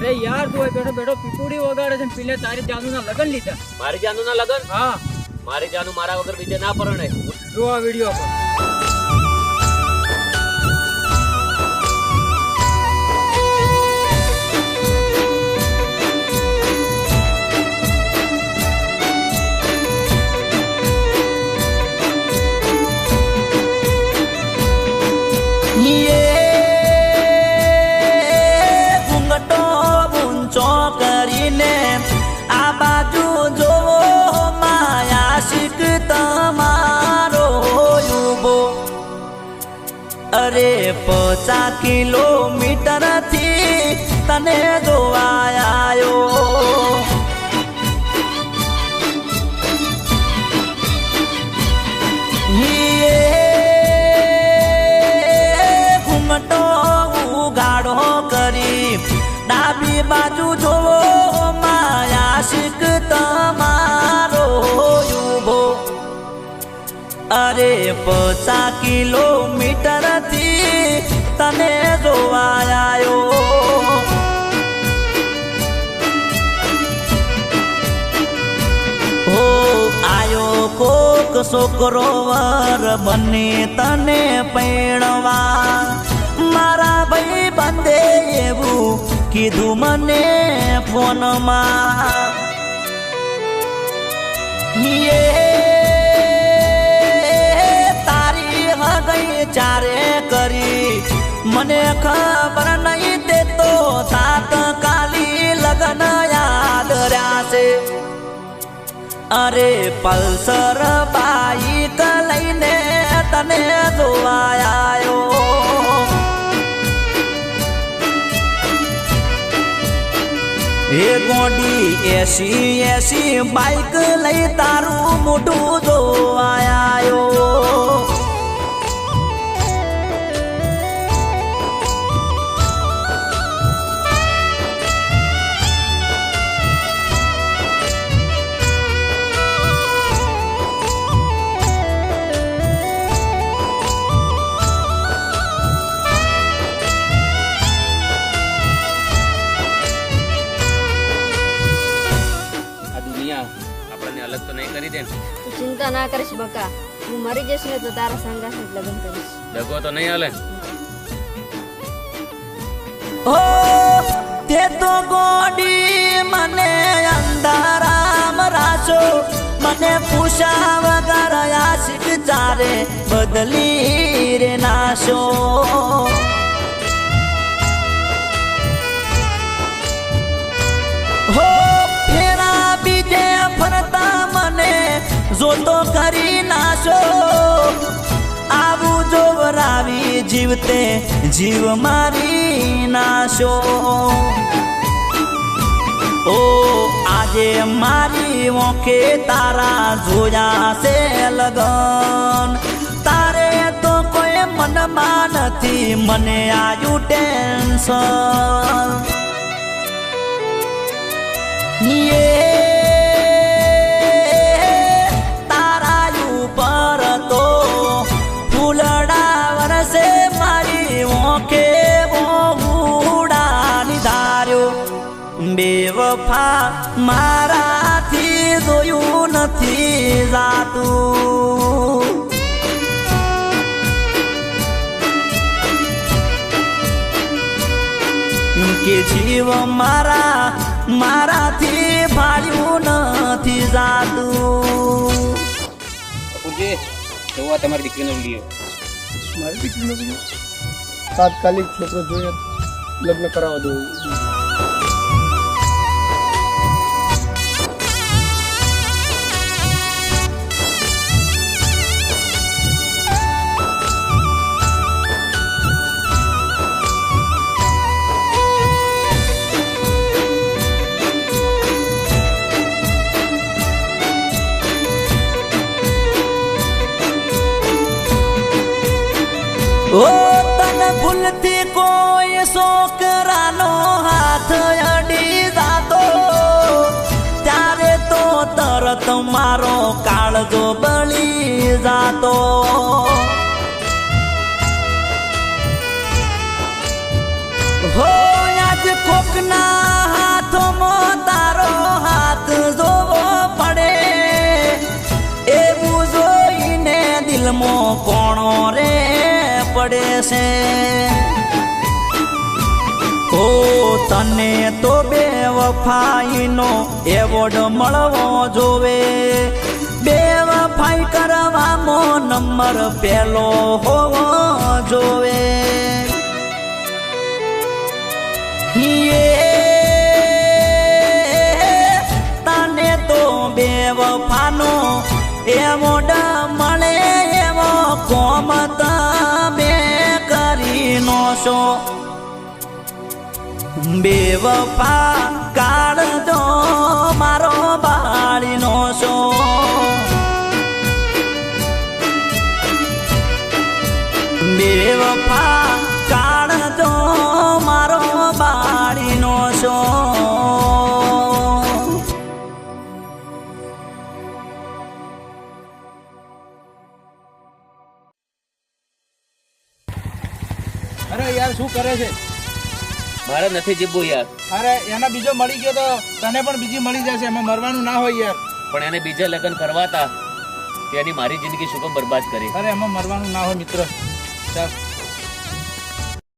છે પીલે તારી જાનુ ના લગન લીધા. મારી જાનુ ના લગન? હા. મારી જાનુ મારા વગર બીજે ના પરણે. જો આ વીડિયો પર. યે અરે પચા કિલોમીટરથી તને જોવા ઘુમટો ઉગાડો કરી, ડાબી બાજુ જોવો માયા શીખ તમારો યુભો અરે પચા કિલોમીટર તને જોવા આવ્યો હો, આયો કોક છોકરો વર બને તને પૈણવા. મારા ભાઈ બંદે એવું કીધું મને ફોનમાં. તારી હગઈ ચારે મને ખબર નહીં દેતો તાત કાલી લગન યાદ રહ્યા છે અરે પલ્સર બાઈક લઈને તને જોવા આવ્યો હે ગોડી એસી એસી બાઈક લઈ તારું મોટું જોવા તું ચિંતા ના કરીશ બકા. હું મરી જઈશ ને તો તારા સંગાથ લગ્ન કરીશ. દગો તો નહીં હાલે. ઓ તે તો ગોડી મને અંધારામ રાશો મને પૂછા વગર આશિક ચારે. બદલી રે નાશો. જોતો કરી નાશો. આવું જોવરાવી જીવતે, જીવ મારી નાશો. ઓ, આજે મારી ઓકે તારા જોયા છે લગન. તારે તો કોઈ મનમાં નથી, મને આયુ ટેન્શન. બેવફા મારાથી જોયું નથી જાતું. કે જીવ મારા મારાથી ભાળ્યું નથી જાતું. કપૂરજી જોવા તમારી દીકરીનો વીડિયો. મારી દીકરીનો બીજો તાત્કાલિક છોકરો જોઈએ લગ્ન કરાવવા દો. ઓ તને ભૂલતી કોઈ છોકરાનો હાથ અડી જાતો. ત્યારે તો તરત મારો કાળજો બળી જાતો. પડે છે. ઓ તને તો બે વફાઈનો એવોર્ડ મળવો જોવે. બે વફાઈ કરવામાં નંબર પેલો હોવો જોવે. તને તો બે વફાનો એવોર્ડ છો બેવફા કાઢજો મારો યાર શું કરે છે? મારે નથી જીવવું યાર. અરે એના બીજો મળી ગયો તો તને પણ બીજી મળી જશે. એમાં મરવાનું ના હોય યાર. પણ એને બીજા લગ્ન કરવાતા તેની મારી જિંદગી શું કામ બરબાદ કરી? અરે એમાં મરવાનું ના હોય મિત્ર. ચાલ.